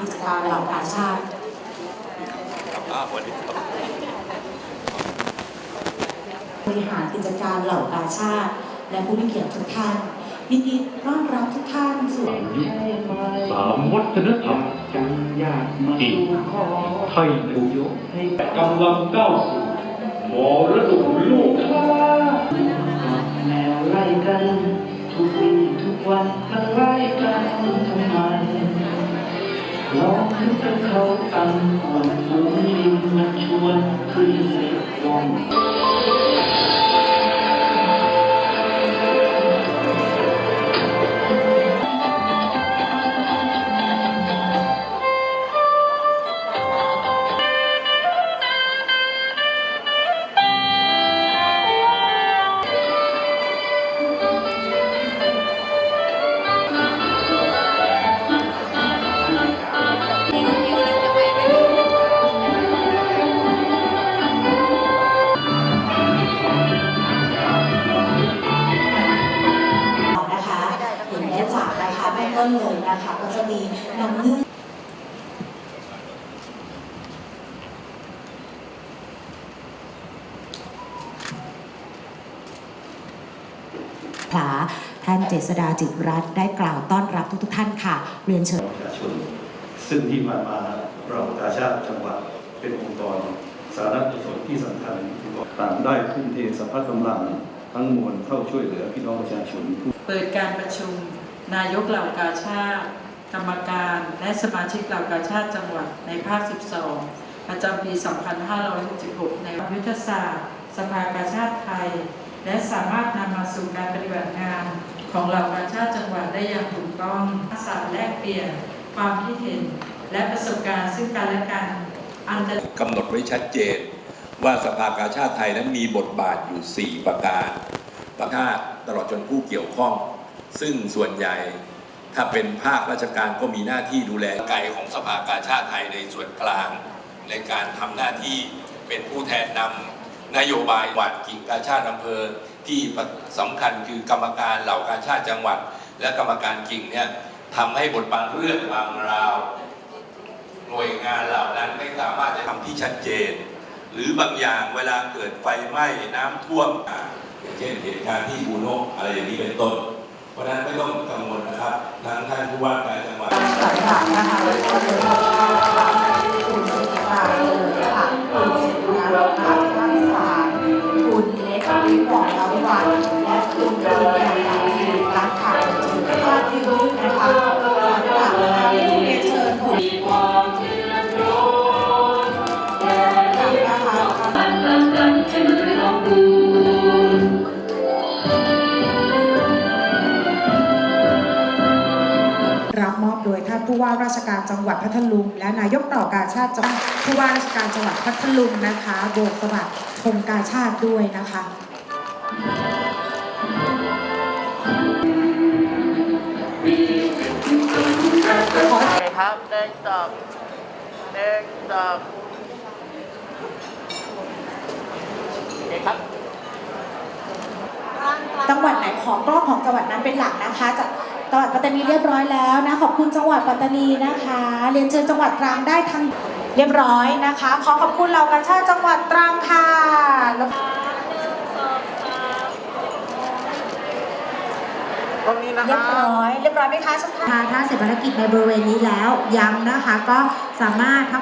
กิจการเหล่ากาชาติอ่าวันนี้ครับบริหารกิจการเหล่ากาชาติ และผู้มีเกียรติทุกท่านยินดีต้อนรับทุกท่านสู่ยุคสามวัฒนธรรมจีนไทยภูยกให้กำลังก้าวสู่มรดกโลกแนวไล่กัน นะคะเบื้องต้นเลยนะคะ ก็จะมีน้ำนึ่งผาท่านเจษดาจิตรัตน์ได้กล่าวต้อนรับทุกๆท่านค่ะ เรียนเชิญประชาชนซึ่งที่ผ่านมาเรากาชาติจังหวัดเป็นองค์กร สาธารณกุศลที่สำคัญต่างได้ทุ่มเทสรรพกำลังทั้งมวลเข้าช่วยเหลือพี่น้องประชาชนผู้เปิดการประชุม นายกเหล่ากาชาติ กรรมการและสมาชิกเหล่ากาชาติจังหวัดในภาค 12 ประจำปี 2566 ในยุทธศาสตร์ สภากาชาติไทย และสามารถนำมาสู่การปฏิบัติงานของเหล่ากาชาติจังหวัดได้อย่างถูกต้องสารแลกเปลี่ยนความคิดเห็น และประสบการณ์ซึ่งกันและกันอันจะกำหนดไว้ชัดเจน ว่าสภากาชาติไทยนั้นมีบทบาทอยู่ 4 ประการประกาศตลอดจนผู้เกี่ยวข้อง ซึ่งส่วนใหญ่ถ้าเป็นภาคราชการก็มีหน้าที่ดูแลไกลของสภากาชาติไทยในส่วนกลาง ในการทำหน้าที่เป็นผู้แทนนำนโยบายวัดกิ่งกาชาติอำเภอ ที่สำคัญคือกรรมการเหล่ากาชาติจังหวัด และกรรมการกิ่งเนี่ยทำให้บทบาทเรื่องบางราวหน่วยงานเหล่านั้นไม่สามารถจะทำที่ชัดเจน หรือบางอย่างเวลาเกิดไฟไหม้น้ำท่วมอย่างเช่นเหตุการณ์ที่บูโนอะไรอย่างนี้เป็นต้น ราะนั้นไม่ต้องกังวลนะครับทั้งท่านผู้ว่าการจังหวัดสำหรับนะคะแล้วก็เดินทางค่ะคุณสุธิราเลยค่ะคุณสุธิราค่ะท่านสารคุณเล็กวิวองลาวิวันและคุณปริยา ว่าราชการจังหวัดพัทลุง และนายกต่อกาชาติจังหวัดผู้ว่าราชการจังหวัดพัทลุงนะคะโบกสะบัดธงกาชาติด้วยนะคะครับหนึ่งสองหนึ่งสองโอเคครับจังหวัดไหนของกล้องของจังหวัดนั้นเป็นหลักนะคะจาก จังหวัดปัตตานีเรียบร้อยแล้วนะ ขอบคุณจังหวัดปัตตานีนะคะ เรียนเชิญจังหวัดตรังได้ทั้งเรียบร้อยนะคะ ขอขอบคุณเหล่ากาชาติจังหวัดตรังค่ะแล้วตรงนี้นะคเรียรับบร้อย เรียบร้อยไหมคะช่างภาพถ้าเสร็จภารกิจในบริเวณนี้แล้วย้ำนะคะ ก็สามารถพัก